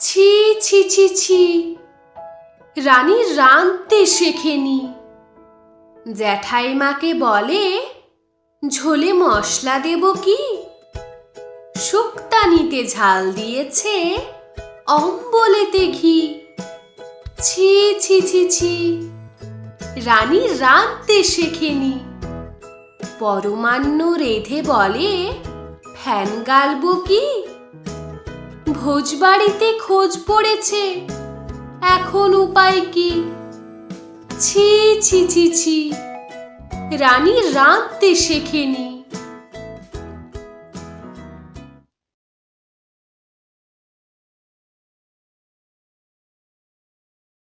ছি ছি ছি ছি। রানী রাঁধতে শেখেনি। জ্যাঠাইমাকে বলে, ঝোলে মশলা দেব কি? শুক্তানিতে ঝাল দিয়েছে অম্বলেতে ঘি। ছি ছি ছি ছি। রানী রাঁধতে শেখেনি। পরমান্ন রেধে বলে, ফ্যান গালবো কি? ভোজবাড়িতে খোঁজ পড়েছে। এখন উপায় কি? ছি ছি ছি ছি। রানী রাঁধতে শেখেনি।